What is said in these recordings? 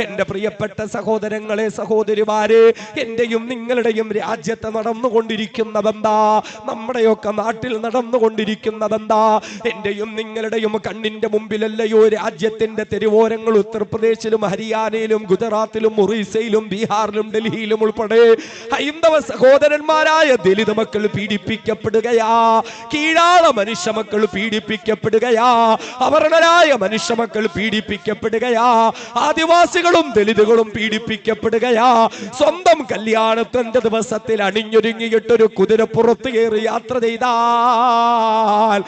എന്റെ പ്രിയപ്പെട്ട സഹോദരങ്ങളെ സഹോദരിമാരെ എന്റെയും നിങ്ങളുടെയും രാജ്യത്ത് നടന്നുകൊണ്ടിരിക്കുന്നതെന്താ നമ്മുടെയൊക്കെ നാട്ടിൽ നടന്നുകൊണ്ടിരിക്കുന്നതെന്താ എന്റെയും നിങ്ങളുടെയും കണ്ണിന്റെ മുമ്പിലല്ലയോ രാജ്യത്തിന്റെ തെരുവോരങ്ങൾ ഉത്തർപ്രദേശിലും ഹരിയാനയിലും ഗുജറാത്തിലും ഒറീസയിലും ബീഹാറിലും ഡൽഹിയിലും ഉൾപ്പെടെ ഹൈന്ദവ സഹോദരന്മാരായ ദലിത് മക്കൾ പീഡിപ്പിക്കപ്പെടുകയാ കീഴാള മനുഷ്യ മക്കൾ പീഡിപ്പിക്കപ്പെടുകയാ അവർണരായ മനുഷ്യ മക്കൾ പീഡിപ്പിക്കപ്പെടുകയാ ആദിവാസികളും ദലിതുകളും പീഡിപ്പിക്കപ്പെടുകയാ. സ്വന്തം കല്യാണത്തിന്റെ ദിവസത്തിൽ അണിഞ്ഞൊരുങ്ങിയിട്ടൊരു കുതിരപ്പുറത്ത് കയറി യാത്ര ചെയ്താൽ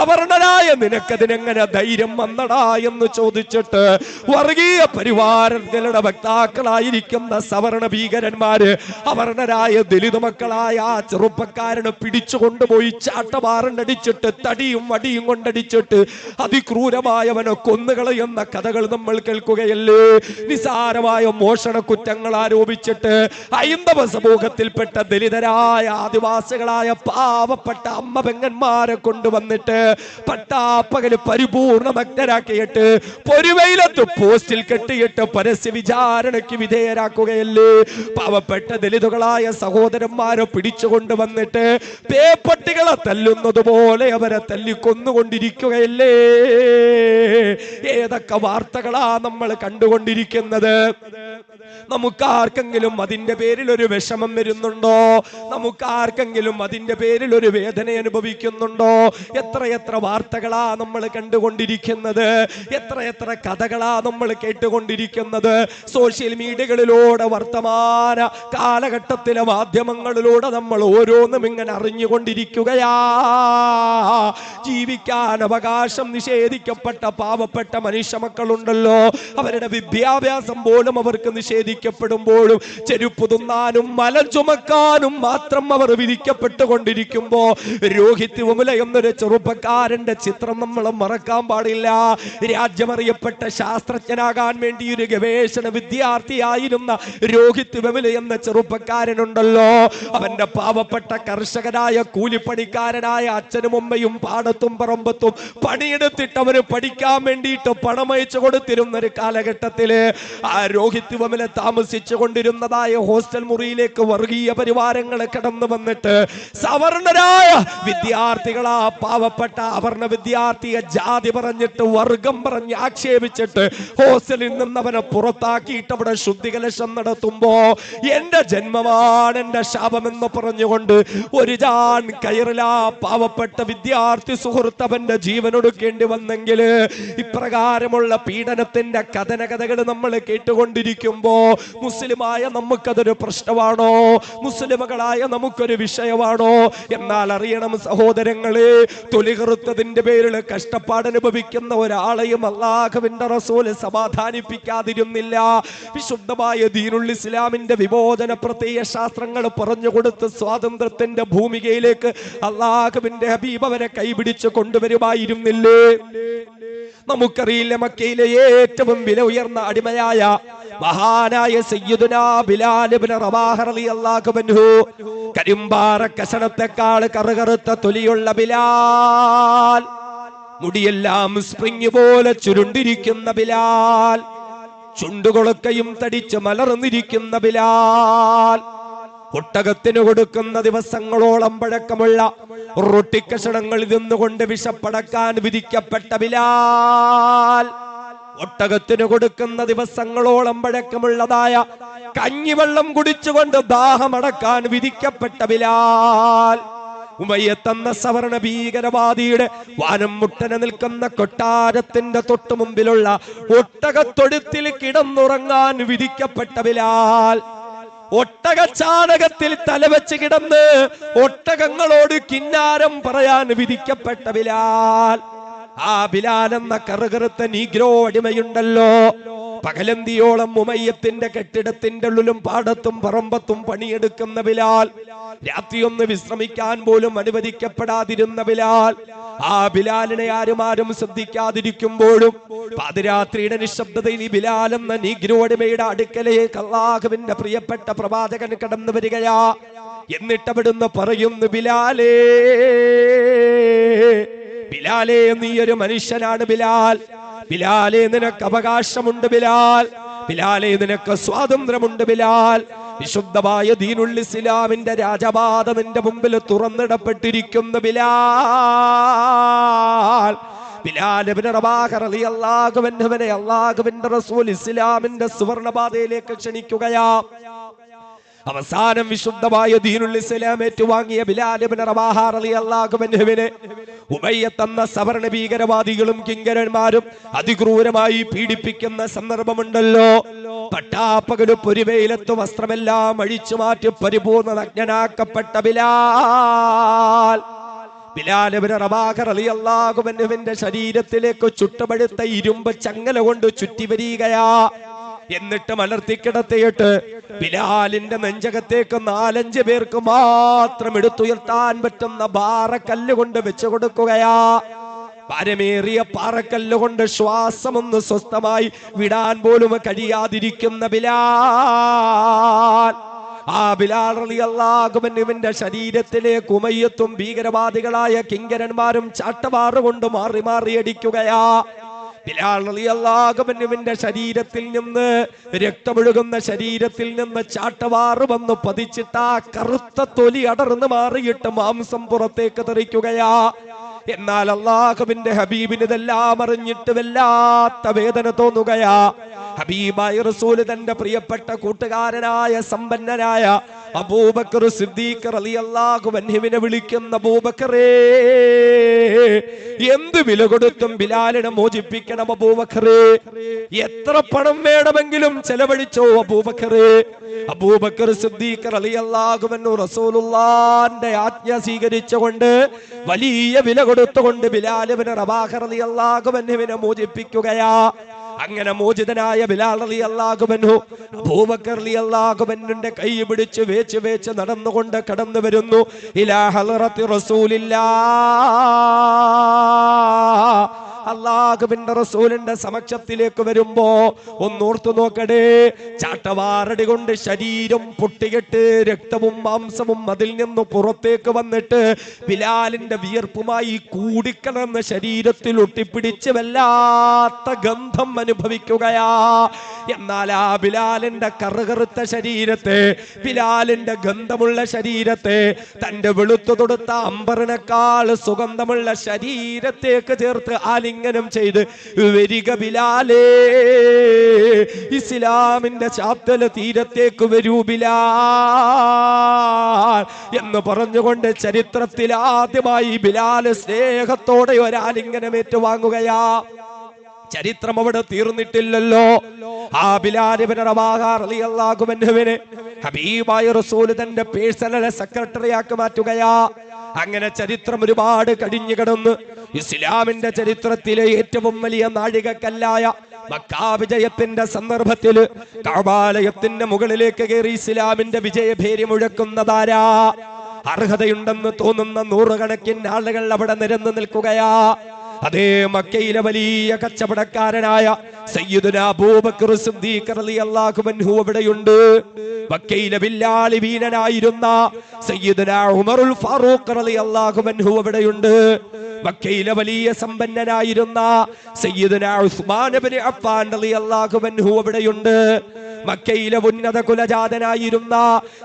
അവർണരായ നിനക്കതിനെങ്ങനെ ധൈര്യം വന്നടാ എന്ന് ചോദിച്ചിട്ട് വർഗീയ പരിവാരങ്ങളുടെ വക്താക്കളായിരിക്കുന്ന സവർണ ഭീകരന്മാര് അവർണരായ ദലിത മക്കളായ ആ ചെറുപ്പക്കാരനെ പിടിച്ചു കൊണ്ടുപോയി ചാട്ടമാറണ്ടടിച്ചിട്ട് തടിയും വടിയും കൊണ്ടടിച്ചിട്ട് അതിക്രൂരമായവനെ കൊന്നുകളയുന്ന കഥകൾ നമ്മൾ കേൾക്കുകയല്ലേ? നിസാരമായ മോഷണ കുറ്റങ്ങൾ ആരോപിച്ചിട്ട് ഹൈന്ദവ സമൂഹത്തിൽപ്പെട്ട ദലിതരായ ആദിവാസികളായ പാവപ്പെട്ട അമ്മ പെങ്ങന്മാരെ കൊണ്ടുവന്നിട്ട് പട്ടാപ്പകൽ പരിപൂർണ മഗ്നരാക്കിയിട്ട് പൊരുവയിലത്ത് പോസ്റ്റിൽ കെട്ടിയിട്ട് പരസ്യ വിചാരണയ്ക്ക് വിധേയരാക്കുകയല്ലേ? പാവപ്പെട്ട ദലിതുകളായ സഹോദരന്മാരെ പിടിച്ചുകൊണ്ട് വന്നിട്ട് പേപ്പട്ടികളെ തല്ലുന്നത് പോലെ അവരെ തല്ലിക്കൊന്നുകൊണ്ടിരിക്കുകയല്ലേ? ഏതൊക്കെ വാർത്തകളാ നമ്മൾ കണ്ടുകൊണ്ടിരിക്കുന്നത്? നമുക്ക് ആർക്കെങ്കിലും അതിന്റെ പേരിൽ ഒരു വിഷമം വരുന്നുണ്ടോ? നമുക്ക് ആർക്കെങ്കിലും അതിന്റെ പേരിൽ ഒരു വേദന അനുഭവിക്കുന്നുണ്ടോ? എത്രയെത്ര എത്ര വാർത്തകളാ നമ്മൾ കണ്ടുകൊണ്ടിരിക്കുന്നത്? എത്രയെത്ര എത്ര കഥകളാ നമ്മൾ കേട്ടുകൊണ്ടിരിക്കുന്നത്? സോഷ്യൽ മീഡിയകളിലൂടെ വർത്തമാന കാലഘട്ടത്തിലെ മാധ്യമങ്ങളിലൂടെ നമ്മൾ ഓരോന്നും ഇങ്ങനെ അറിഞ്ഞുകൊണ്ടിരിക്കുകയാ. ജീവിക്കാൻ അവകാശം നിഷേധിക്കപ്പെട്ട പാവപ്പെട്ട മനുഷ്യ മക്കളുണ്ടല്ലോ അവരുടെ വിദ്യാഭ്യാസം പോലും അവർക്ക് നിഷേധിക്കപ്പെടുമ്പോഴും ചെരുപ്പ് തിന്നാനും മല ചുമക്കാനും മാത്രം അവർ വിധിക്കപ്പെട്ടുകൊണ്ടിരിക്കുമ്പോ രോഹിത് വിമല എന്നൊരു ചെറുപ്പക്കാരന്റെ ചിത്രം നമ്മൾ മറക്കാൻ പാടില്ല. രാജ്യമറിയപ്പെട്ട ശാസ്ത്രജ്ഞനാകാൻ വേണ്ടി ഒരു ഗവേഷണ വിദ്യാർത്ഥിയായിരുന്ന രോഹിത് വിമല എന്ന ചെറുപ്പക്കാരനുണ്ടല്ലോ. അവന്റെ പാവപ്പെട്ട കർഷകനായ കൂലിപ്പണിക്കാരനായ അച്ഛനും അമ്മയും പാടത്തും പറമ്പത്തും പണിയെടുത്തിട്ട് അവന് പഠിക്കാൻ വേണ്ടിയിട്ട് പണം അയച്ചു കൊടുത്തിരുന്ന ഒരു കാലഘട്ടത്തിൽ ആ രോഹിത് വമല താമസിച്ചു കൊണ്ടിരുന്നതായ ഹോസ്റ്റൽ മുറിയിലേക്ക് വർഗീയ പരിവാരങ്ങൾ കടന്നു വന്നിട്ട് സവർണരായ വിദ്യാർത്ഥികളാ പാവപ്പെട്ട അവർണ വിദ്യാർത്ഥിയെ ജാതി പറഞ്ഞിട്ട് വർഗം പറഞ്ഞ് ആക്ഷേപിച്ചിട്ട് ഹോസ്റ്റലിൽ നിന്ന് അവനെ പുറത്താക്കിയിട്ട് അവിടെ ശുദ്ധികലശം നടത്തുമ്പോ എന്റെ ജന്മമാണ് എന്റെ ശാപമെന്ന് പറഞ്ഞുകൊണ്ട് ഒരു ജാൻ കയറിലാ പാവപ്പെട്ട വിദ്യാർത്ഥി സുഹൃത്ത് അവന്റെ ജീവൻ ഒടുക്കേണ്ടി വന്നെങ്കിൽ ഇപ്രകാരമുള്ള പീഡനത്തിന്റെ കഥന കഥകൾ നമ്മൾ കേട്ടുകൊണ്ടിരിക്കുമ്പോ മുസ്ലിമായ നമുക്കതൊരു പ്രശ്നമാണോ? മുസ്ലിമുകളായ നമുക്കൊരു വിഷയമാണോ? എന്നാൽ അറിയണം സഹോദരങ്ങളെ തൊലികറുത്തതിന്റെ പേരിൽ കഷ്ടപ്പാട് അനുഭവിക്കുന്ന ഒരാളെയും അള്ളാഹുവിന്റെ റസൂൽ സമാധാനിപ്പിക്കാതിരുന്നില്ല. വിശുദ്ധമായ ദീനുൾ ഇസ്ലാമിന്റെ വിമോചന പ്രത്യയ ശാസ്ത്രങ്ങൾ പറഞ്ഞു കൊടുത്ത് സ്വാതന്ത്ര്യത്തിന്റെ ഭൂമികയിലേക്ക് അള്ളാഹുവിന്റെ ഹബീബ് അവരെ കൈപിടിച്ച് കൊണ്ടുവരുമായിരുന്നില്ലേ? നമുക്കറിയില്ല മക്കയിലെ ഏറ്റവും വില ഉയർന്ന അടിമയായ മഹാനായ കരിമ്പാറ കഷണത്തെക്കാൾ കറുകറുത്ത തൊലിയുള്ള ബിലാൽ മുടിയെല്ലാം സ്പ്രിങ് പോലെ ചുരുണ്ടിരിക്കുന്ന ബിലാൽ ചുണ്ടുകൊളുക്കയും തടിച്ച് മലർന്നിരിക്കുന്ന ബിലാൽ ഒട്ടകത്തിന് കൊടുക്കുന്ന ദിവസങ്ങളോളം പഴക്കമുള്ള റൊട്ടിക്കഷണങ്ങളിൽ നിന്നുകൊണ്ട് വിഷപ്പടക്കാൻ വിധിക്കപ്പെട്ട ബിലാൽ. ഒട്ടകത്തിന് കൊടുക്കുന്ന ദിവസങ്ങളോളം പഴക്കമുള്ളതായ കഞ്ഞിവെള്ളം കുടിച്ചുകൊണ്ട് ദാഹമടക്കാൻ വിധിക്കപ്പെട്ട ബിലാൽ. ഉമയ്യത്തെന്ന സവർണ ഭീകരവാദിയുടെ വാനം മുട്ടനെ നിൽക്കുന്ന കൊട്ടാരത്തിന്റെ തൊട്ടുമുമ്പിലുള്ള മുമ്പിലുള്ള ഒട്ടകത്തൊഴുത്തിൽ കിടന്നുറങ്ങാൻ വിധിക്കപ്പെട്ട ബിലാൽ. ഒട്ടകച്ചാണകത്തിൽ തലവെച്ച് കിടന്ന് ഒട്ടകങ്ങളോട് കിന്നാരം പറയാൻ വിധിക്കപ്പെട്ട ബിലാൽ. ആ ബിലാൽ എന്ന കറുകറുത്ത നീഗ്രോ അടിമയുണ്ടല്ലോ. പകലന്തിയോളം ഉമയ്യത്തിന്റെ കെട്ടിടത്തിന്റെ ഉള്ളിലും പാടത്തും പറമ്പത്തും പണിയെടുക്കുന്ന ബിലാൽ രാത്രിയൊന്ന് വിശ്രമിക്കാൻ പോലും അനുവദിക്കപ്പെടാതിരുന്ന ബിലാൽ ആ ബിലാലിനെ ആരും ആരും ശ്രദ്ധിക്കാതിരിക്കുമ്പോഴും പാതിരാത്രിയുടെ നിശബ്ദതയിൽ ഈ ബിലാൽ എന്ന നീഗ്രോ അടിമയുടെ അടുക്കലേക്ക് അള്ളാഹുവിന്റെ പ്രിയപ്പെട്ട പ്രവാചകൻ കടന്നു വരികയാ. എന്നിട്ടവിടുന്ന് പറയുന്നു ബിലാലേ ബിലാലേ നീ ഒരു മനുഷ്യനാണ് ബിലാൽ. ബിലാലെ നിനക്ക് അവകാശമുണ്ട് ബിലാൽ. ബിലാലെ നിനക്ക് സ്വാതന്ത്ര്യമുണ്ട് ബിലാൽ. വിശുദ്ധമായ ദീനുൽ ഇസ്ലാമിന്റെ രാജപാത നിന്റെ മുമ്പിൽ തുറന്നിടപ്പെട്ടിരിക്കുന്നു ബിലാൽ. ബിലാലിന്റെ റസൂൽ ഇസ്ലാമിന്റെ സുവർണപാതയിലേക്ക് ക്ഷണിക്കുകയാ. അവസാനം വിശുദ്ധമായ ദീനുൽ ഇസ്ലാം ഏറ്റുവാങ്ങിയ ബിലാലിബ്നു റബാഹ റളിയല്ലാഹു അൻഹുവിനെ ഉമയ്യത്ത് എന്ന സവർണ ഭീകരവാദികളും കിങ്കരന്മാരും അതിക്രൂരമായി പീഡിപ്പിക്കുന്ന സന്ദർഭമുണ്ടല്ലോ. പട്ടാപ്പകലും പൊരിവെയിലത്ത് വസ്ത്രമെല്ലാം അഴിച്ചു മാറ്റി പരിപൂർണ നഗ്നനാക്കപ്പെട്ട ബിലാൽ. ശരീരത്തിലേക്ക് ചുട്ടുപഴുത്ത ഇരുമ്പ് ചങ്ങല കൊണ്ട് ചുറ്റി വരികയാ എന്നിട്ട് മലർത്തി മലർത്തിക്കിടത്തിയിട്ട് ബിലാലിന്റെ നെഞ്ചകത്തേക്ക് നാലഞ്ച് പേർക്ക് മാത്രം എടുത്തുയർത്താൻ പറ്റുന്ന പാറക്കല്ല് കൊണ്ട് വെച്ചു കൊടുക്കുകയാ. ഭാരമേറിയ പാറക്കല്ല് കൊണ്ട് ശ്വാസമൊന്ന് സ്വസ്ഥമായി വിടാൻ പോലും കഴിയാതിരിക്കുന്ന ബിലാൽ. ആ ബിലാൽ ശരീരത്തിലെ ഉമയ്യത്തും ഭീകരവാദികളായ കിങ്കരന്മാരും ചാട്ടവാറുകൊണ്ട് മാറി മാറി അടിക്കുകയാ. ബിലാൽ റളിയല്ലാഹുവിന്റെ ശരീരത്തിൽ നിന്ന് രക്തമൊഴുകുന്ന ശരീരത്തിൽ നിന്ന് ചാട്ടവാറ് വന്ന് പതിച്ചിട്ട് ആ കറുത്ത തൊലി അടർന്ന് മാറിയിട്ട് മാംസം പുറത്തേക്ക് തെറിക്കുകയാ. എന്നാൽ അള്ളാഹുവിന്റെ ഹബീബിന് ഇതെല്ലാം അറിഞ്ഞിട്ട് വല്ലാത്ത വേദന തോന്നുകയാ. ഹബീബായി റസൂൽ തന്റെ പ്രിയപ്പെട്ട കൂട്ടുകാരനായ സമ്പന്നനായ അബൂബക്കർ സിദ്ദീഖ് റളിയല്ലാഹു അൻഹുവിനെ വിളിക്കുന്ന അബൂബക്കറേ. എന്ത് വില കൊടുത്തും ബിലാലിനെ മോചിപ്പിക്കണം അബൂബക്കറേ? എത്ര പണം വേണമെങ്കിലും ചെലവഴിച്ചോ അബൂബക്കറേ? അബൂബക്കർ സിദ്ദീഖ് റളിയല്ലാഹു അൻഹു റസൂലുള്ളാന്റെ ആജ്ഞ സ്വീകരിച്ചുകൊണ്ട് വലിയ വില കൊടുത്തുകൊണ്ട് ബിലാലിബിന് റബാഹ റളിയല്ലാഹു അൻഹുവിനെ മോചിപ്പിക്കുകയാ. അങ്ങനെ മോചിതനായ ബിലാൽ അലി അള്ളാഹുബനു അബൂബക്കർ അലി അള്ളാഹുബന്റെ കൈ പിടിച്ച് വേച്ച് വേച്ച് നടന്നുകൊണ്ട് കടന്നു വരുന്നു. ഇലാ ഹളറത്തി റസൂലില്ലാ. അള്ളാഹുബിന്റെ റസൂലിന്റെ സമക്ഷത്തിലേക്ക് വരുമ്പോ ഒന്നോർത്തു നോക്കടേ ചാട്ടവാറടി കൊണ്ട് ശരീരം പൊട്ടികെട്ട് രക്തവും മാംസവും അതിൽ നിന്ന് പുറത്തേക്ക് വന്നിട്ട് ബിലാലിന്റെ വിയർപ്പുമായി കൂടിക്കലർന്ന ശരീരത്തിൽ ഒട്ടിപ്പിടിച്ച് വല്ലാത്ത ഗന്ധം അനുഭവിക്കുകയാ. എന്നാൽ ആ ബിലാലിന്റെ കറുകറുത്ത ശരീരത്തെ ബിലാലിന്റെ ഗന്ധമുള്ള ശരീരത്തെ തന്റെ വെളുത്തു തൊടുത്ത അമ്പറിനേക്കാൾ സുഗന്ധമുള്ള ശരീരത്തേക്ക് ചേർത്ത് ആലിംഗനം ചെയ്ത്. വരിക ബിലാലേ ഇസ്ലാമിന്റെ ചാത്തല തീരത്തേക്ക് വരൂ ബിലാൽ എന്ന് പറഞ്ഞുകൊണ്ട് ചരിത്രത്തിൽ ആദ്യമായി ബിലാൽ സ്നേഹത്തോടെ ഒരാലിംഗനം ഏറ്റുവാങ്ങുകയാ. ചരിത്രം അവിടെ തീർന്നിട്ടില്ലല്ലോ. ആ ബിലാലിബിന് ഹബീബായ റസൂൽ തന്റെ പേഴ്സണൽ സെക്രട്ടറിയാക്കി മാറ്റുകയാ. അങ്ങനെ ചരിത്രം ഒരുപാട് കഴിഞ്ഞു കിടന്ന് ഇസ്ലാമിന്റെ ചരിത്രത്തിലെ ഏറ്റവും വലിയ നാഴികക്കല്ലായ മക്കാ വിജയത്തിന്റെ സന്ദർഭത്തിൽ കഅബാലയത്തിന്റെ മുകളിലേക്ക് കയറി ഇസ്ലാമിന്റെ വിജയഭേരി മുഴക്കുന്നതാരാ? അർഹതയുണ്ടെന്ന് തോന്നുന്ന നൂറുകണക്കിന് ആളുകൾ അവിടെ നിരന്നു നിൽക്കുകയാ. അതേ മക്കയിലെ വലിയ കച്ചവടക്കാരനായ സയ്യിദുന അബൂബക്കർ സിദ്ദീഖ് റളിയല്ലാഹു അൻഹു അവിടെയുണ്ട്. മക്കയിലെ വില്ലാളി വീരനായിരുന്ന സയ്യിദുന ഉമറുൽ ഫാറൂഖ് റളിയല്ലാഹു അൻഹു അവിടെയുണ്ട്. മക്കയിലെ വലിയ സമ്പന്നനായിരുന്ന സയ്യിദുന ഉസ്മാൻ ഇബ്നു അഫ്ഫാൻ റളിയല്ലാഹു അൻഹു അവിടെയുണ്ട്. മക്കയിലെ ഉന്നത കുലജാതനായിരുന്ന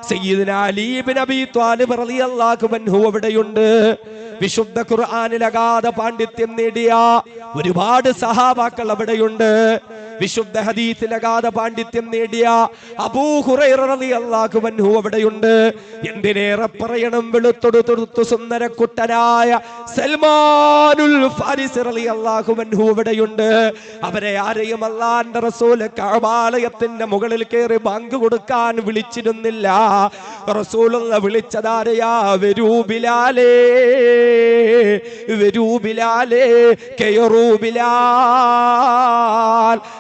സയ്യിദുന അലി ഇബ്നു അബീ ത്വാലിബ് റളിയല്ലാഹു അൻഹു അവിടെയുണ്ട്. വിശുദ്ധ ഖുർആനിൽ അഗാധ പാണ്ഡിത്യം നേടിയ ഒരുപാട് സഹാബാക്കൾ അവിടെയുണ്ട്. വിശുദ്ധ ഹദീസിൽ അഗാധ പാണ്ഡിത്യം നേടിയ അബൂ ഹുറൈറ റളിയല്ലാഹു അൻഹു അവിടെയുണ്ട്. എന്തിനേറെ പറയണം വെളുത്തൊടു തൊടുത്തു സുന്ദരക്കുട്ടനായ സൽമാനുൽ ഫാരിസ് അൻഹു അവിടെയുണ്ട്. അവരെ ആരെയും അള്ളാന്റെ റസൂൽ കഅബാലയത്തിന്റെ മുകളിൽ കയറി ബാങ്ക് കൊടുക്കാൻ വിളിച്ചിരുന്നില്ല. റസൂലുള്ള വിളിച്ചതാരയാ? വരൂ ബിലാലേ വരൂ ബിലാലേ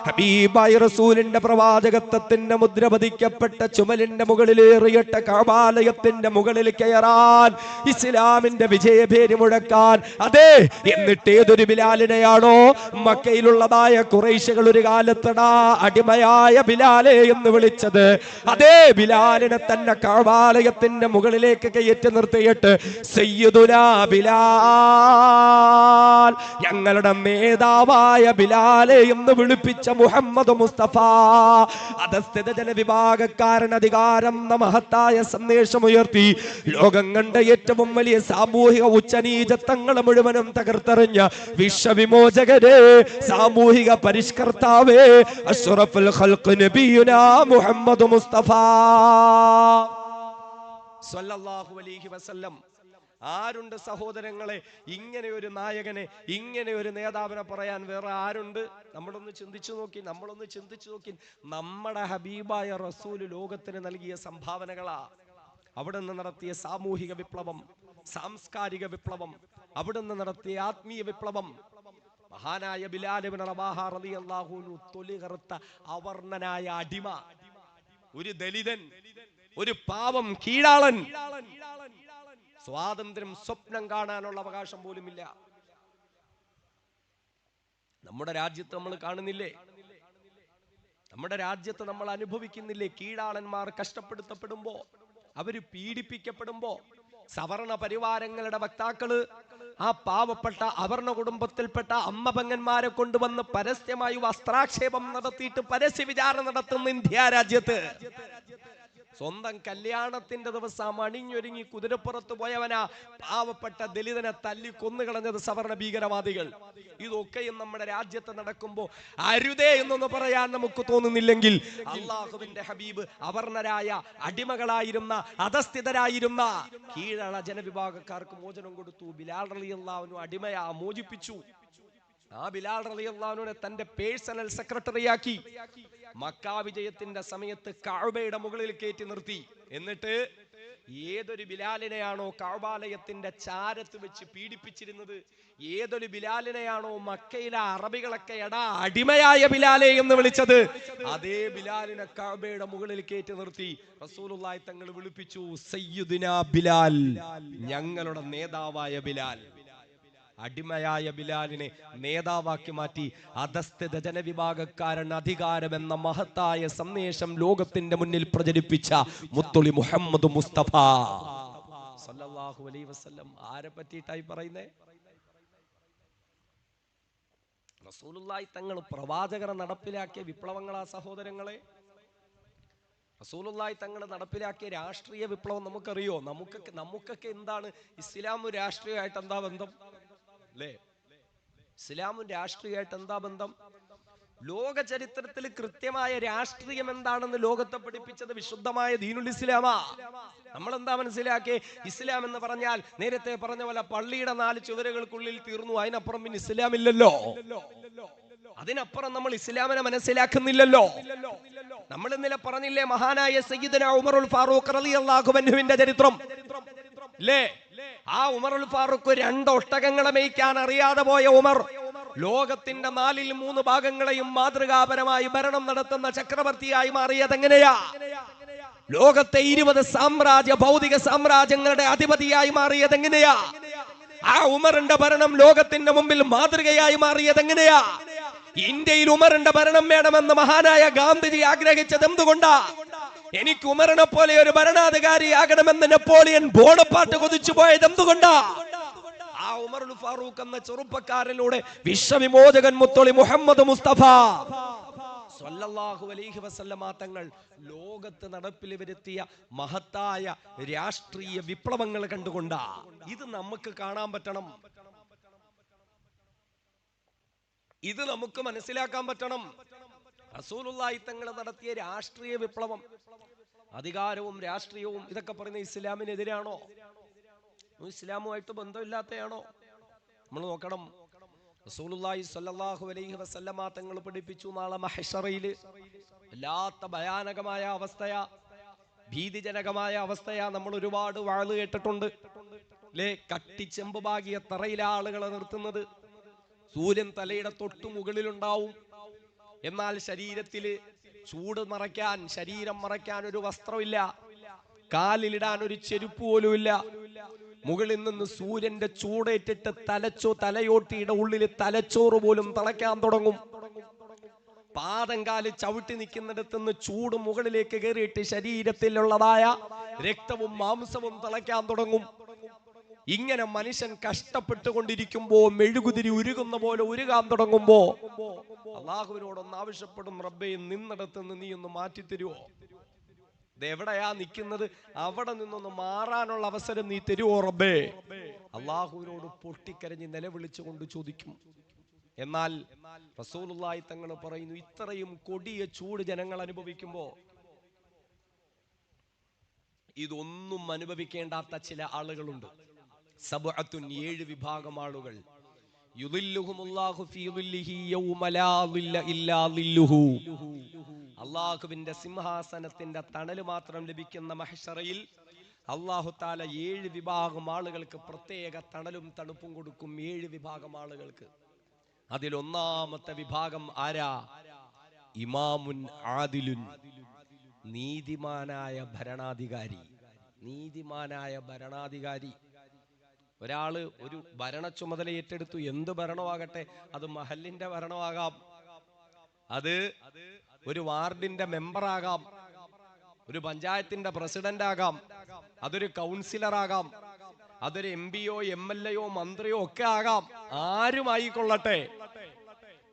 ഹബീബായ റസൂലിന്റെ പ്രവാചകത്വത്തിന്റെ മുദ്ര പതിക്കപ്പെട്ട ചുമലിന്റെ മുകളിൽ എറിയട്ട കാബാലയത്തിന്റെ മുകളിൽ കയറാൻ ഇസ്ലാമിന്റെ വിജയപേര് മുഴക്കാൻ. അതെ എന്നിട്ട് ഏതൊരു ബിലാലിനെയാണോ മക്കയിലുള്ളതായ കുറേശകൾ ഒരു കാലത്തടാ അടിമയായ ബിലാലെ എന്ന് വിളിച്ചത്. അതേ ബിലാലിനെ തന്നെ കാബാലയത്തിന്റെ മുകളിലേക്ക് കയറ്റി നിർത്തിയിട്ട് സയ്യിദുനാ ബിലാൽ. ഞങ്ങളുടെ നേതാവായ ബിലാലെ എന്ന് വിളിപ്പിച്ച മുഹമ്മദ് മുസ്തഫ. അധസ്ഥിത ജനവിഭാഗക്കാരൻ അധികാരം എന്ന മഹത്തായ സന്ദേശം ഉയർത്തി. ലോകം കണ്ട ഏറ്റവും വലിയ സാമൂഹിക ഉച്ചനീചത്വങ്ങൾ മുഴുവനും തകർത്തെറിഞ്ഞ വിശ്വവിമോചകരെ സാമൂഹിക പരിഷ്കർത്താവേ അഷ്റഫുൽ നബിയുനാ മുഹമ്മദ് മുസ്തഫ. സ്വല്ലല്ലാഹു അലൈഹി വസല്ലം. ആരുണ്ട് സഹോദരങ്ങളെ? ഇങ്ങനെ ഒരു നായകനെ ഇങ്ങനെ ഒരു നേതാവിനെ പറയാൻ വേറെ ആരുണ്ട്? നമ്മളൊന്ന് ചിന്തിച്ചു നോക്കി നമ്മളൊന്ന് ചിന്തിച്ചു നോക്കി. നമ്മുടെ ഹബീബായ റസൂൽ ലോകത്തിന് നൽകിയ സംഭാവനകളാ. അവിടെ നിന്ന് നടത്തിയ സാമൂഹിക വിപ്ലവം സാംസ്കാരിക വിപ്ലവം അവിടെ നിന്ന് നടത്തിയ ആത്മീയ വിപ്ലവം. മഹാനായ ബിലാലിബിൻ റബാഹ തൊലി കറുത്ത അവർണനായ അടിമ. ഒരു ദലിതൻ ഒരു പാവം കീഴാളൻ. സ്വാതന്ത്ര്യം സ്വപ്നം കാണാനുള്ള അവകാശം പോലുമില്ല. നമ്മുടെ രാജ്യത്ത് നമ്മൾ കാണുന്നില്ലേ? നമ്മുടെ രാജ്യത്ത് നമ്മൾ അനുഭവിക്കുന്നില്ലേ? കീഴാളന്മാർ കഷ്ടപ്പെടുത്തപ്പെടുമ്പോ അവർ പീഡിപ്പിക്കപ്പെടുമ്പോ സവർണ പരിവാരങ്ങളുടെ വക്താക്കൾ ആ പാവപ്പെട്ട അവർണ കുടുംബത്തിൽപ്പെട്ട അമ്മ പെങ്ങന്മാരെ കൊണ്ടുവന്ന് പരസ്യമായി വസ്ത്രാക്ഷേപം നടത്തിയിട്ട് പരസ്യ വിചാരണ നടത്തുന്ന ഇന്ത്യ രാജ്യത്ത്. സ്വന്തം കല്യാണത്തിന്റെ ദിവസം അണിഞ്ഞൊരുങ്ങി കുതിരപ്പുറത്ത് പോയവനാ പാവപ്പെട്ട ദലിതനെ തല്ലി കൊന്നുകളഞ്ഞത് സവർണ ഭീകരവാദികൾ. ഇതൊക്കെയും നമ്മുടെ രാജ്യത്ത് നടക്കുമ്പോ അരുതേ എന്നൊന്ന് പറയാൻ നമുക്ക് തോന്നുന്നില്ലെങ്കിൽ അള്ളാഹുവിന്റെ ഹബീബ് അവർണരായ അടിമകളായിരുന്ന അധസ്ഥിതരായിരുന്ന കീഴള ജനവിഭാഗക്കാർക്ക് മോചനം കൊടുത്തു. ബിലാൽ റളിയല്ലാഹു അടിമയാ മോചിപ്പിച്ചു. ആ ബിലാൽ റളിയല്ലാഹുവിനെ തന്റെ പേഴ്സണൽ സെക്രട്ടറിയാക്കി മക്കാ വിജയത്തിന്റെ സമയത്ത് കഅബയുടെ മുകളിൽ കയറ്റി നിർത്തി. എന്നിട്ട് ഏതൊരു ബിലാലിനെയാണോ കഅബാലയത്തിന്റെ ചാരത്ത് വെച്ച് പീഡിപ്പിച്ചിരുന്നത്? ഏതൊരു ബിലാലിനെയാണോ മക്കയിലെ അറബികളൊക്കെ എടാ അടിമയായ ബിലാലെ എന്ന് വിളിച്ചത്? അതേ ബിലാലിനെ കഅബയുടെ മുകളിൽ കയറ്റി നിർത്തി. റസൂലുള്ളാഹി തങ്ങൾ വിളിപ്പിച്ചു സയ്യിദുനാ ബിലാൽ ഞങ്ങളുടെ നേതാവായ ബിലാൽ. അടിമയായ ബിലാലിനെ നേതാവാക്കി മാറ്റി അധസ്ഥിത ജനവിഭാഗക്കാരൻ അധികാരം എന്ന മഹത്തായ സന്ദേശം ലോകത്തിന്റെ മുന്നിൽ പ്രചരിപ്പിച്ച മുത്തുളി മുഹമ്മദ് മുസ്തഫ. സല്ലല്ലാഹു അലൈഹി വസല്ലം. ആരെ പറ്റിയിട്ടായി പറയുന്നേ? റസൂലുള്ളാഹി തങ്ങൾ പ്രവാചകർ നടപ്പിലാക്കിയ വിപ്ലവങ്ങളാ സഹോദരങ്ങളെ. റസൂലുള്ളാഹി തങ്ങൾ നടപ്പിലാക്കിയ രാഷ്ട്രീയ വിപ്ലവം നമുക്കറിയോ? നമുക്കൊക്കെ നമുക്കൊക്കെ എന്താണ് ഇസ്ലാം രാഷ്ട്രീയമായിട്ട് എന്താ ബന്ധം? അല്ലേ ഇസ്ലാമും രാഷ്ട്രീയമായിട്ട് എന്താ ബന്ധം? ലോക ചരിത്രത്തിൽ കൃത്യമായ രാഷ്ട്രീയം എന്താണെന്ന് ലോകത്തെ പഠിപ്പിച്ചത് വിശുദ്ധമായ ദീനുൽ ഇസ്ലാമാ. നമ്മൾ എന്താ മനസ്സിലാക്കി ഇസ്ലാം എന്ന് പറഞ്ഞാൽ നേരത്തെ പറഞ്ഞ പോലെ പള്ളിയുടെ നാല് ചുവരുകൾക്കുള്ളിൽ തീർന്നു. അതിനപ്പുറം പിന്നെ ഇസ്ലാം ഇല്ലല്ലോ. അതിനപ്പുറം നമ്മൾ ഇസ്ലാമിനെ മനസ്സിലാക്കുന്നില്ലല്ലോ. നമ്മൾ ഇന്നലെ പറഞ്ഞില്ലേ മഹാനായ സയ്യിദന ഉമറുൽ ഫാറൂഖ് റളിയല്ലാഹു അൻഹുവിന്റെ ചരിത്രം. അല്ലേ ആ ഉമർ ഫാറൂഖ് രണ്ട് ഒട്ടകങ്ങളെ മേയ്ക്കാൻ അറിയാതെ പോയ ഉമർ. ലോകത്തിന്റെ നാലിൽ മൂന്ന് ഭാഗങ്ങളെയും മാതൃകാപരമായി ഭരണം നടത്തുന്ന ചക്രവർത്തിയായി മാറിയത് എങ്ങനെയാ? ലോകത്തെ ഇരുപത് സാമ്രാജ്യ ഭൗതിക സാമ്രാജ്യങ്ങളുടെ അധിപതിയായി മാറിയത് എങ്ങനെയാ? ആ ഉമറിന്റെ ഭരണം ലോകത്തിന്റെ മുമ്പിൽ മാതൃകയായി മാറിയത് എങ്ങനെയാ? ഇന്ത്യയിൽ ഉമറിന്റെ ഭരണം വേണമെന്ന് മഹാനായ ഗാന്ധിജി ആഗ്രഹിച്ചത് എന്തുകൊണ്ടാ? എനിക്ക് ഉമറിനെ പോലെ ഒരു ഭരണാധികാരി ഭരണാധികാരിയാകണമെന്ന് നെപ്പോളിയൻ ബോണപ്പാട്ട് കൊതിച്ചു പോയത് എന്തുകൊണ്ടാ? ആ ഉമർ ഫാറൂഖ് എന്ന ചെറുപ്പക്കാരിലൂടെ വിശ്വവിമോചകൻ മുത്തൊളി മുഹമ്മദ് മുസ്തഫ. അലൈഹി വസല്ലമ തങ്ങൾ ലോകത്ത് നടപ്പിൽ വരുത്തിയ മഹത്തായ രാഷ്ട്രീയ വിപ്ലവങ്ങൾ കണ്ടുകൊണ്ടാ? ഇത് നമുക്ക് കാണാൻ പറ്റണം. ഇത് നമുക്ക് മനസ്സിലാക്കാൻ പറ്റണം. റസൂലുള്ളാഹി തങ്ങൾ നടത്തിയ രാഷ്ട്രീയ വിപ്ലവം അധികാരവും രാഷ്ട്രീയവും ഇതൊക്കെ പറയുന്ന ഇസ്ലാമിനെതിരാണോ? ഇസ്ലാമുമായിട്ട് ബന്ധമില്ലാത്തയാണോ? നമ്മൾ നോക്കണം. റസൂലുള്ളാഹി സ്വല്ലല്ലാഹു അലൈഹി വസല്ലമ തങ്ങൾ പഠിപ്പിച്ചു നാളെ മഹ്ശറയിൽ വല്ലാത്ത ഭയാനകമായ അവസ്ഥയാ. ഭീതിജനകമായ അവസ്ഥയാ. നമ്മൾ ഒരുപാട് വാൾ കേട്ടിട്ടുണ്ട്. അല്ലേ കട്ടിച്ചെമ്പ് ഭാഗിയ തറയിലെ ആളുകളെ നിർത്തുന്നത്. സൂര്യൻ തലയുടെ തൊട്ടു മുകളിലുണ്ടാവും. എന്നാൽ ശരീരത്തിൽ ചൂട് മറയ്ക്കാൻ ശരീരം മറയ്ക്കാൻ ഒരു വസ്ത്രമില്ല. കാലിലിടാൻ ഒരു ചെരുപ്പ് പോലുമില്ല. മുകളിൽ നിന്ന് സൂര്യന്റെ ചൂടേറ്റിട്ട് തലച്ചോ തലയോട്ടിയുടെ ഉള്ളിൽ തലച്ചോറ് പോലും തിളയ്ക്കാൻ തുടങ്ങും. പാദം കാൽ ചവിട്ടി നിൽക്കുന്നിടത്തുനിന്ന് ചൂട് മുകളിലേക്ക് കയറിയിട്ട് ശരീരത്തിലുള്ളതായ രക്തവും മാംസവും തിളയ്ക്കാൻ തുടങ്ങും. ഇങ്ങനെ മനുഷ്യൻ കഷ്ടപ്പെട്ടുകൊണ്ടിരിക്കുമ്പോ മെഴുകുതിരി ഉരുകുന്ന പോലെ ഉരുകാൻ തുടങ്ങുമ്പോ അള്ളാഹുവിനോടൊന്ന് ആവശ്യപ്പെടും റബ്ബെ നിന്നിടത്ത് നിന്ന് നീ ഒന്ന് മാറ്റി തരുമോ എവിടെയാ നിൽക്കുന്നത്? അവിടെ നിന്നൊന്ന് മാറാനുള്ള അവസരം നീ തരുമോ റബ്ബേ? അള്ളാഹുവിനോട് പൊട്ടിക്കരഞ്ഞ് നിലവിളിച്ചുകൊണ്ട് ചോദിക്കും. എന്നാൽ റസൂലുള്ളാഹി തങ്ങൾ പറയുന്നു ഇത്രയും കൊടിയ ചൂട് ജനങ്ങൾ അനുഭവിക്കുമ്പോ ഇതൊന്നും അനുഭവിക്കേണ്ടാത്ത ചില ആളുകളുണ്ട്. സബഅത്തുൻ ഏഴ് വിഭാഗം ആളുകൾ അള്ളാഹുവിന്റെ സിംഹാസനത്തിന്റെ തണൽ മാത്രം ലഭിക്കുന്ന മഹഷറയിൽ അള്ളാഹു താല ഏഴ് വിഭാഗം ആളുകൾക്ക് പ്രത്യേക തണലും തണുപ്പും കൊടുക്കും ഏഴ് വിഭാഗം ആളുകൾക്ക്. അതിൽ ഒന്നാമത്തെ വിഭാഗം ആരാ? ഇമാമുൻ ആദിലുൻ. നീതിമാനായ ഭരണാധികാരി. നീതിമാനായ ഭരണാധികാരി. ഒരാൾ ഒരു ഭരണ ചുമതല ഏറ്റെടുത്തു എന്ത് ഭരണമാകട്ടെ അത് മഹലിന്റെ ഭരണമാകാം. അത് ഒരു വാർഡിന്റെ മെമ്പറാകാം. ഒരു പഞ്ചായത്തിന്റെ പ്രസിഡന്റ് ആകാം അതൊരു കൗൺസിലർ ആകാം അതൊരു എം പിയോ എം എൽ എയോ മന്ത്രിയോ ഒക്കെ ആകാം. ആരും ആയിക്കൊള്ളട്ടെ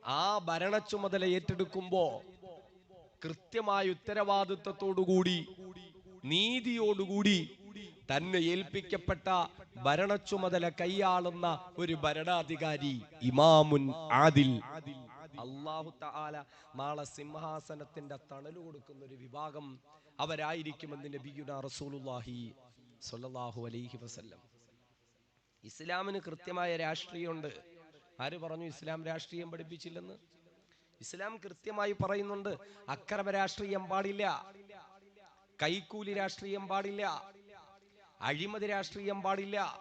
ആ ഭരണ ചുമതല ഏറ്റെടുക്കുമ്പോ കൃത്യമായ ഉത്തരവാദിത്വത്തോടുകൂടി നീതിയോടുകൂടി തന്നെ ഏൽപ്പിക്കപ്പെട്ട ഭരണ ചുമതല കൈയാളുന്ന ഒരു ഭരണാധികാരി ഇമാമുൻ ആദിൽ. അള്ളാഹു തആല നാളെ സിംഹാസനത്തിന്റെ തണൽ കൊടുക്കുന്ന ഒരു വിഭാഗം അവരായിരിക്കുമെന്ന് നബിയുന റസൂലുള്ളാഹി സ്വല്ലല്ലാഹു അലൈഹി വസല്ലം. ഇസ്ലാമിന് കൃത്യമായ രാഷ്ട്രീയമുണ്ട്. ആര് പറഞ്ഞു ഇസ്ലാം രാഷ്ട്രീയം പഠിപ്പിച്ചില്ലെന്ന്? ഇസ്ലാം കൃത്യമായി പറയുന്നുണ്ട് അക്രമ രാഷ്ട്രീയം പാടില്ല കൈക്കൂലി രാഷ്ട്രീയം പാടില്ല അഴിമതി രാഷ്ട്രീയം പാടില്ല.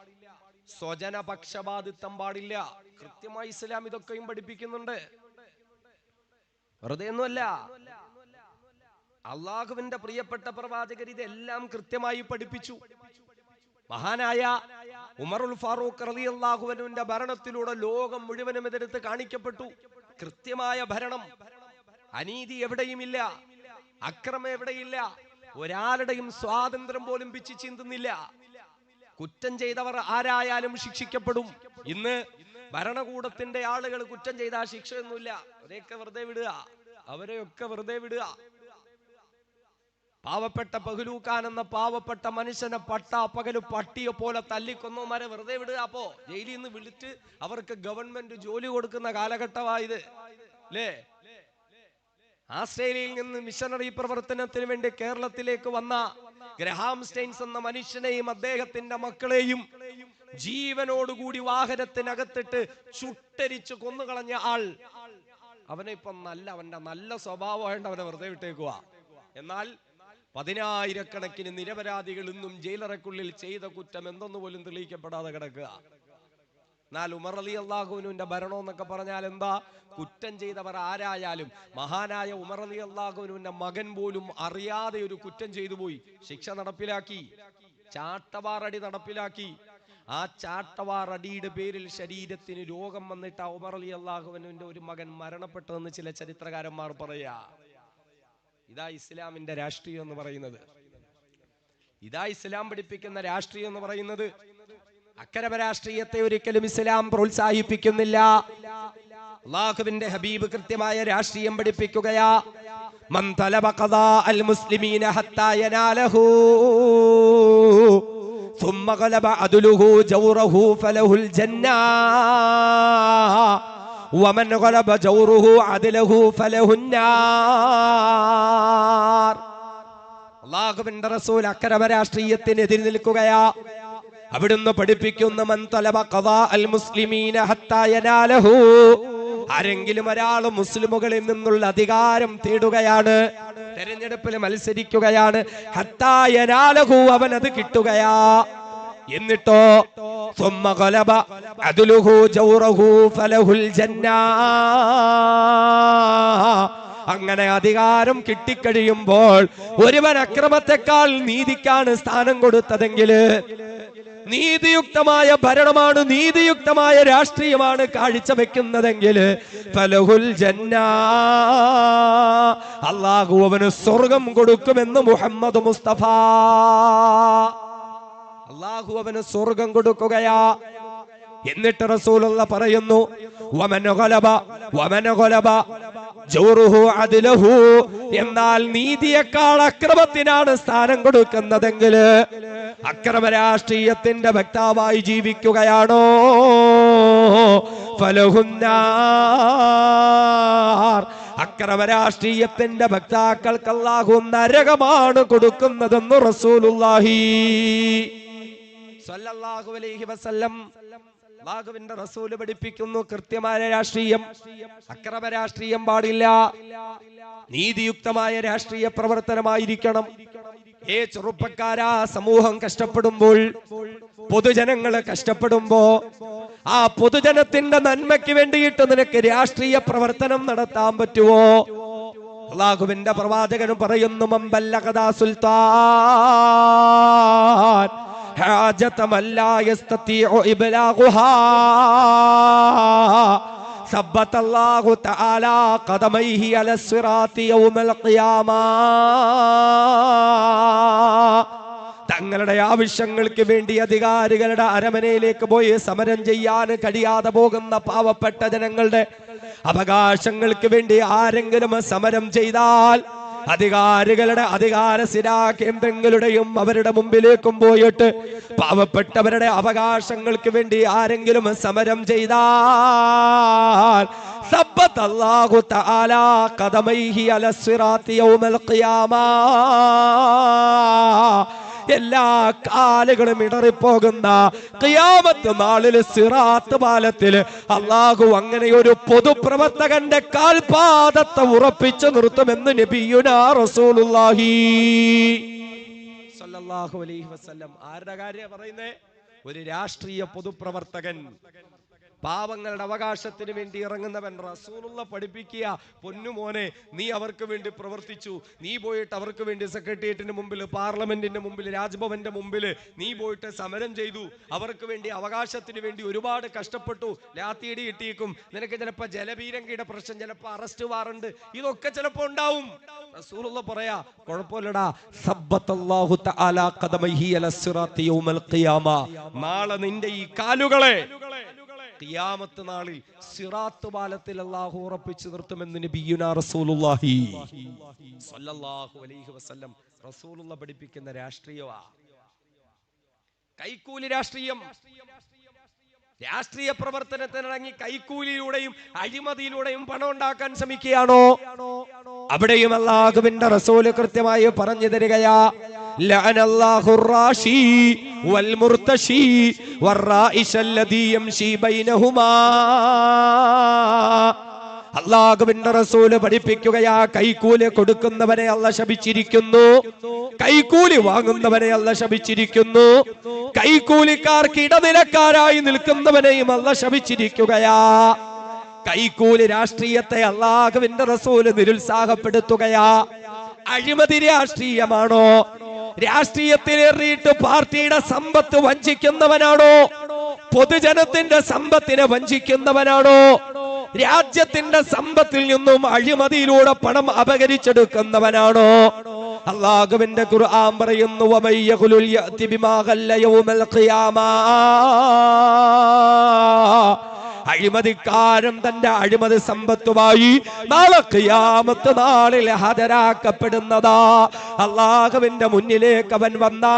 സ്വജന പക്ഷപാതിത്വം പാടില്ല. കൃത്യമായി ഇസ്ലാം ഇതൊക്കെയും പഠിപ്പിക്കുന്നുണ്ട്. വെറുതെ ഒന്നുമല്ല. അള്ളാഹുവിന്റെ പ്രിയപ്പെട്ട പ്രവാചകർ ഇതെല്ലാം കൃത്യമായി പഠിപ്പിച്ചു. മഹാനായ ഉമറുൽ ഫാറൂഖ് റലി അള്ളാഹുവിന്റെ ഭരണത്തിലൂടെ ലോകം മുഴുവനും എതിർത്ത് കാണിക്കപ്പെട്ടു. കൃത്യമായ ഭരണം. അനീതി എവിടെയുമില്ല. അക്രമം എവിടെയില്ല. ഒരാളുടെയും സ്വാതന്ത്ര്യം പോലും പിച്ചു ചിന്തുന്നില്ല. കുറ്റം ചെയ്തവർ ആരായാലും ശിക്ഷിക്കപ്പെടും. ഇന്ന് ഭരണകൂടത്തിന്റെ ആളുകൾ കുറ്റം ചെയ്താൽ ശിക്ഷയൊന്നുമില്ല. അവരെയൊക്കെ വെറുതെ വിടുക. അവരെയൊക്കെ വെറുതെ വിടുക. പാവപ്പെട്ട പഹലൂക്കാൻ എന്ന പാവപ്പെട്ട മനുഷ്യനെ പട്ട പകൽ പട്ടിയെ പോലെ തല്ലിക്കൊന്നോമാരെ വെറുതെ വിടുക അപ്പോ? ജയിലിൽ നിന്ന് വിളിച്ച് അവർക്ക് ഗവൺമെന്റ് ജോലി കൊടുക്കുന്ന കാലഘട്ടമായത് അല്ലേ ആസ്ട്രേലിയയിൽ നിന്ന് മിഷണറി പ്രവർത്തനത്തിന് വേണ്ടി കേരളത്തിലേക്ക് വന്ന ഗ്രഹാം സ്റ്റെയിൻസ് എന്ന മനുഷ്യനെയും അദ്ദേഹത്തിന്റെ മക്കളെയും ജീവനോടുകൂടി വാഹനത്തിനകത്തിട്ട് ചുട്ടരിച്ച് കൊന്നുകളഞ്ഞ ആൾ അവനെ ഇപ്പൊ നല്ല അവന്റെ നല്ല സ്വഭാവമായിട്ട് അവനെ വെറുതെ വിട്ടേക്കുക എന്നാൽ പതിനായിരക്കണക്കിന് നിരപരാധികൾ ഇന്നും ജയിലറക്കുള്ളിൽ ചെയ്ത കുറ്റം എന്തെന്ന് പോലും തെളിയിക്കപ്പെടാതെ കിടക്കുക. എന്നാൽ ഉമർ അലി അള്ളാഹുവിനുവിന്റെ ഭരണം എന്നൊക്കെ പറഞ്ഞാൽ എന്താ? കുറ്റം ചെയ്തവർ ആരായാലും മഹാനായ ഉമർ അലി അള്ളാഹുവിനുവിന്റെ മകൻ പോലും അറിയാതെ ഒരു കുറ്റം ചെയ്തു പോയി. ശിക്ഷ നടപ്പിലാക്കി. ചാട്ടവാറടി നടപ്പിലാക്കി. ആ ചാട്ടവാറടിയുടെ പേരിൽ ശരീരത്തിന് രോഗം വന്നിട്ട് ആ ഉമർ അലി അള്ളാഹുവിനുവിന്റെ ഒരു മകൻ മരണപ്പെട്ടതെന്ന് ചില ചരിത്രകാരന്മാർ പറയാ. ഇതാ ഇസ്ലാമിന്റെ രാഷ്ട്രീയം എന്ന് പറയുന്നത്. ഇതാ ഇസ്ലാം പഠിപ്പിക്കുന്ന രാഷ്ട്രീയം എന്ന് പറയുന്നത്. അക്കരമ രാഷ്ട്രീയത്തെ ഒരിക്കലും ഇസ്ലാം പ്രോത്സാഹിപ്പിക്കുന്നില്ല. അള്ളാഹുവിന്റെ ഹബീബ് കൃത്യമായ രാഷ്ട്രീയം പഠിപ്പിക്കുകയാ. അള്ളാഹുവിന്റെ രാഷ്ട്രീയത്തിന് എതിരി നിൽക്കുകയാ. അവിടുന്ന് പഠിപ്പിക്കുന്ന മന്തലബ കഥാ അൽ മുസ്ലിമീന ഹത്തായനാലഹു ആരെങ്കിലും ഒരാൾ മുസ്ലിമുകളിൽ നിന്നുള്ള അധികാരം തേടുകയാണ് തെരഞ്ഞെടുപ്പിൽ മത്സരിക്കുകയാണ് ഹത്തായനാലഹു അവൻ അത് കിട്ടുകയാ. എന്നിട്ടോ അതിലുഹു ജൗറഹു ഫലഹുൽ ജന്നാ. അങ്ങനെ അധികാരം കിട്ടിക്കഴിയുമ്പോൾ ഒരുവൻ അക്രമത്തെക്കാൾ നീതിക്കാണ് സ്ഥാനം കൊടുത്തതെങ്കിൽ നീതിയുക്തമായ ഭരണമാണ് നീതിയുക്തമായ രാഷ്ട്രീയമാണ് കാഴ്ചവെക്കുന്നതെങ്കിൽ ഫലഹുൽ ജന്ന. അള്ളാഹു അവന് സ്വർഗം കൊടുക്കുമെന്ന് മുഹമ്മദ് മുസ്തഫ. അള്ളാഹു അവന് സ്വർഗം കൊടുക്കുകയാ. എന്നിട്ട് റസൂലുള്ള പറയുന്നു വമന ഗലബ എന്നാൽ നീതിയേക്കാൾ അക്രമത്തിനാണ് സ്ഥാനം കൊടുക്കുന്നതെങ്കിൽ അക്രമ രാഷ്ട്രീയത്തിന്റെ വക്താവായി ജീവിക്കുകയാണോ? അക്രമ രാഷ്ട്രീയത്തിന്റെ ഭക്താക്കൾക്ക് നരകമാണ് കൊടുക്കുന്നതെന്ന് റസൂലുള്ളാഹി സല്ലല്ലാഹു അലൈഹി വസല്ലം അല്ലാഹുവിന്റെ റസൂൽ പഠിപ്പിക്കുന്നു. കൃത്യമായ രാഷ്ട്രീയം. അക്രമ രാഷ്ട്രീയം പാടില്ല. നീതിയുക്തമായ രാഷ്ട്രീയ പ്രവർത്തനമായിരിക്കണം. ഏ ചെറുപ്പക്കാരാ സമൂഹം കഷ്ടപ്പെടുമ്പോൾ പൊതുജനങ്ങൾ കഷ്ടപ്പെടുമ്പോ ആ പൊതുജനത്തിന്റെ നന്മയ്ക്ക് വേണ്ടിയിട്ട് നിനക്ക് രാഷ്ട്രീയ പ്രവർത്തനം നടത്താൻ പറ്റുമോ അള്ളാഹുവിന്റെ പ്രവാചകനും പറയുന്നു മമ്പല്ലകഥാ സുൽത്താൻ. حاجة من لا يستطيع إبلاغها ثبت الله تعالى قدميه على الصراط يوم القيامة തങ്ങളുടെ ആവശ്യങ്ങൾക്ക് വേണ്ടി അധികാരികളുടെ അരമനയിലേക്ക് പോയി സമരം ചെയ്യാൻ കഴിയാതെ പോകുന്ന പാവപ്പെട്ട ജനങ്ങളുടെ അവകാശങ്ങൾക്ക് വേണ്ടി ആരെങ്കിലും സമരം ചെയ്താൽ അധികാരികളുടെ അധികാര സിരാ കേന്ദ്രങ്ങളുടെയും അവരുടെ മുമ്പിലേക്കും പോയിട്ട് പാവപ്പെട്ടവരുടെ അവകാശങ്ങൾക്ക് വേണ്ടി ആരെങ്കിലും സമരം ചെയ്താൽ തആല യൗമൽ ഖിയാമാ. എല്ലാ കാലുകളും ഇടറിപ്പോകുന്ന കിയാമത്ത് നാളിൽ സിറാത്ത് പാലത്തിൽ അള്ളാഹു അങ്ങനെ ഒരു പൊതുപ്രവർത്തകന്റെ കാൽപാദത്തെ ഉറപ്പിച്ചു നിർത്തുമെന്ന് നബിയുനാ റസൂലുള്ളാഹി സല്ലല്ലാഹു അലൈഹി വസല്ലം. ആരുടെ കാര്യ പറയുന്നേ? ഒരു രാഷ്ട്രീയ പൊതുപ്രവർത്തകൻ. പാവങ്ങളുടെ അവകാശത്തിന് വേണ്ടി ഇറങ്ങുന്നവൻ റസൂലുള്ള പഠിപ്പിക്കുക. പൊന്നുമോനെ നീ അവർക്ക് വേണ്ടി പ്രവർത്തിച്ചു. നീ പോയിട്ട് അവർക്ക് വേണ്ടി സെക്രട്ടേറിയറ്റിന് മുമ്പിൽ പാർലമെന്റിന്റെ മുമ്പിൽ രാജ്ഭവന്റെ മുമ്പിൽ നീ പോയിട്ട് സമരം ചെയ്തു. അവർക്ക് വേണ്ടി അവകാശത്തിന് വേണ്ടി ഒരുപാട് കഷ്ടപ്പെട്ടു. ലാത്തിയിടി കിട്ടിയേക്കും. നിനക്ക് ചിലപ്പോ ജലപീരങ്കിയുടെ പ്രശ്നം ചിലപ്പോ അറസ്റ്റ് വാറണ്ട് ഇതൊക്കെ ചിലപ്പോ ഉണ്ടാവും. റസൂലുള്ള പറയാ കുഴപ്പമില്ലടാ. സബ്ബത്തല്ലാഹു തആല യൗമൽ ഖിയാമ. നാളെ നിന്റെ ഈ കാലുകളെ ഖിയാമത്ത് നാളിൽ സിറാത്ത് പാലത്തിൽ അള്ളാഹു ഉറപ്പിച്ചു നിർത്തുമെന്ന് നബിയുന റസൂലുള്ളാഹി. സ്വല്ലല്ലാഹു അലൈഹി വസല്ലം. റസൂലുള്ള പഠിപ്പിക്കുന്ന രാഷ്ട്രീയവാ. കൈക്കൂലി രാഷ്ട്രീയം. രാഷ്ട്രീയ പ്രവർത്തനത്തിനിറങ്ങി കൈക്കൂലിയിലൂടെയും അഴിമതിയിലൂടെയും പണം ഉണ്ടാക്കാൻ ശ്രമിക്കുകയാണോ? അവിടെയും അള്ളാഹുവിന്റെ റസൂൽ കൃത്യമായി പറഞ്ഞു തരികയാ അള്ളാഹുവിന്റെ റസൂൽ പഠിപ്പിക്കുകയാ കൈക്കൂലി കൊടുക്കുന്നവനെ അല്ല ശപിച്ചിരിക്കുന്നു. കൈക്കൂലി വാങ്ങുന്നവനെ അല്ല ശപിച്ചിരിക്കുന്നു. കൈക്കൂലിക്കാർക്ക് ഇടനിലക്കാരായി നിൽക്കുന്നവനെയും അല്ല ശപിച്ചിരിക്കുകയാ. കൈക്കൂലി രാഷ്ട്രീയത്തെ അള്ളാഹുവിന്റെ റസൂൽ നിരുത്സാഹപ്പെടുത്തുകയാ. അഴിമതി രാഷ്ട്രീയമാണോ? രാഷ്ട്രീയത്തിലേറിയിട്ട് പാർട്ടിയുടെ സമ്പത്ത് വഞ്ചിക്കുന്നവനാണോ? പൊതുജനത്തിന്റെ സമ്പത്തിനെ വഞ്ചിക്കുന്നവനാണോ? രാജ്യത്തിന്റെ സമ്പത്തിൽ നിന്നും അഴിമതിയിലൂടെ പണം അപകരിച്ചെടുക്കുന്നവനാണോ? അള്ളാഹുവിന്റെ ഖുർആൻ പറയുന്നു വമയ്യഖുലുൽ യഅതി ബിമാ യൗമൽ ഖിയാമാ. അഴിമതിക്കാരൻ തന്റെ അഴിമതി സമ്പത്തുമായി നാളെ ഖിയാമത്ത് നാളിൽ ഹാജരാക്കപ്പെടുന്നതാ. അള്ളാഹുവിന്റെ മുന്നിലേക്ക് അവൻ വന്നാൽ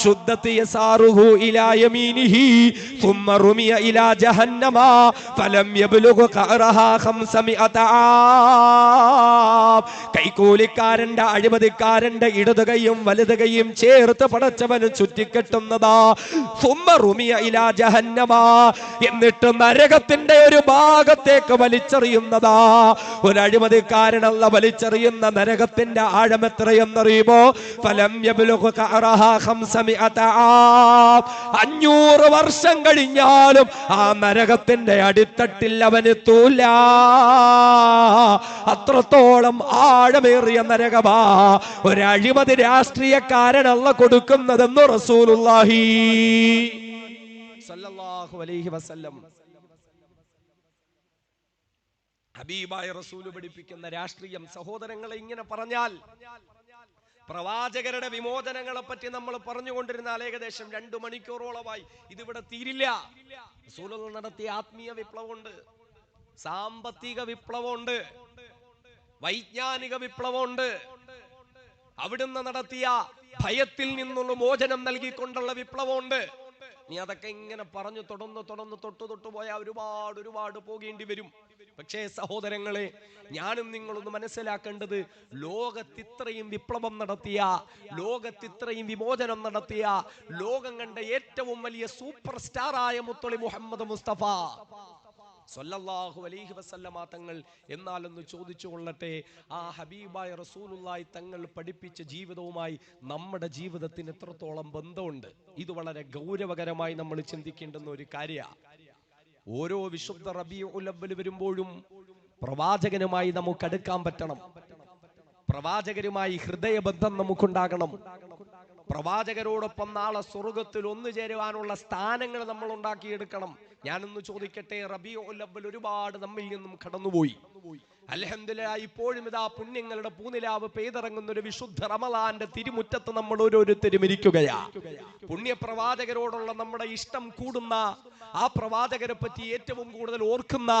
ശുദ്ധത്തി യസാറുഹു ഇലാ യമീനിഹി ثم رمي إلى جهنم فلم يبلغ قعرها خمسمائة عام കൈക്കൂലിക്കാരന്റെ അഴിമതിക്കാരന്റെ ഇടത് കൈയും വലത് കൈയും ചേർത്ത് പടച്ചവന് ചുറ്റിക്കെട്ടുന്നതാ സുമ്മ റുമിയ ഇലാ ജഹന്നമ എന്നിട്ട് നരകത്തിന്റെ ഒരു ഭാഗത്തേക്ക് വലിച്ചെറിയുന്നതാ ഒരു അഴിമതിക്കാരനല്ല വലിച്ചെറിയുന്ന നരക നരകത്തിന്റെ ആഴം എത്രയെന്നറിയുമോ ഫലം അഞ്ഞൂറ് വർഷം കഴിഞ്ഞാലും ആ നരകത്തിന്റെ അടിത്തട്ടിൽ അവനെത്തൂല അത്രത്തോളം ആഴമേറിയ നരകമാ. ഒരഴിമതി രാഷ്ട്രീയക്കാരനല്ല കൊടുക്കുന്നതെന്ന് റസൂലുള്ളാഹി. സല്ലല്ലാഹു അലൈഹി വസല്ലം. ഹബീബായ റസൂൽ പഠിപ്പിക്കുന്ന രാഷ്ട്രീയം സഹോദരങ്ങളെ ഇങ്ങനെ പറഞ്ഞാൽ പ്രവാചകരുടെ വിമോചനങ്ങളെ പറ്റി നമ്മൾ പറഞ്ഞുകൊണ്ടിരുന്നാൽ ഏകദേശം രണ്ടു മണിക്കൂറോളമായി. ഇതിവിടെ തീരില്ല. റസൂലുള്ള നടത്തിയ ആത്മീയ വിപ്ലവമുണ്ട്. സാമ്പത്തിക വിപ്ലവമുണ്ട്. വൈജ്ഞാനിക വിപ്ലവമുണ്ട്. അവിടുന്ന് നടത്തിയ ഭയത്തിൽ നിന്നുള്ള മോചനം നൽകിക്കൊണ്ടുള്ള വിപ്ലവമുണ്ട്. നീ അതൊക്കെ ഇങ്ങനെ പറഞ്ഞു തുടർന്ന് തുടർന്ന് തൊട്ടു തൊട്ടു പോയാൽ ഒരുപാട് ഒരുപാട് പോകേണ്ടി വരും. പക്ഷേ സഹോദരങ്ങളെ ഞാനും നിങ്ങളൊന്ന് മനസ്സിലാക്കേണ്ടത് ലോകത്തിത്രയും വിപ്ലവം നടത്തിയ ലോകത്തിത്രയും വിമോചനം നടത്തിയ ലോകം കണ്ട ഏറ്റവും വലിയ സൂപ്പർ സ്റ്റാറായ മുത്തൊളി മുഹമ്മദ് മുസ്തഫ. സൊല്ലാഹു അലൈഹി വസല്ലമ തങ്ങൾ എന്നാലൊന്ന് ചോദിച്ചു കൊള്ളട്ടെ ആ ഹബീബായ റസൂലുള്ളാഹി തങ്ങൾ പഠിപ്പിച്ച ജീവിതവുമായി നമ്മുടെ ജീവിതത്തിന് എത്രത്തോളം ബന്ധമുണ്ട്? ഇത് വളരെ ഗൗരവകരമായി നമ്മൾ ചിന്തിക്കേണ്ടുന്ന ഒരു കാര്യമാണ് ഓരോ വിശുദ്ധ റബി അവ്വൽ വരുമ്പോഴും പ്രവാചകനുമായി നമുക്ക് അടുക്കാൻ പറ്റണം. പ്രവാചകരുമായി ഹൃദയബന്ധം നമുക്കുണ്ടാകണം. പ്രവാചകരോടൊപ്പം നാളെ സ്വർഗത്തിൽ ഒന്നു ചേരുവാനുള്ള സ്ഥാനങ്ങൾ നമ്മൾ ഉണ്ടാക്കിയെടുക്കണം. ഞാനൊന്ന് ചോദിക്കട്ടെ റബിയോ അവൽ ഒരുപാട് നമ്മിൽ നിന്നും കടന്നുപോയി. അലഹമില്ല ഇപ്പോഴും ഇതാ പുണ്യങ്ങളുടെ പൂനിലാവ് പെയ്തിറങ്ങുന്ന ഒരു വിശുദ്ധ റമലാന്റെ തിരുമുറ്റത്ത് നമ്മൾ ഓരോരുത്തരും ഇരിക്കുകയാ. പുണ്യപ്രവാചകരോടുള്ള നമ്മുടെ ഇഷ്ടം കൂടുന്ന ആ പ്രവാചകരെ പറ്റി ഏറ്റവും കൂടുതൽ ഓർക്കുന്ന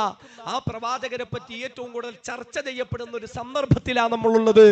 ആ പ്രവാചകരെ പറ്റി ഏറ്റവും കൂടുതൽ ചർച്ച ചെയ്യപ്പെടുന്ന ഒരു സന്ദർഭത്തിലാണ് നമ്മളുള്ളത്.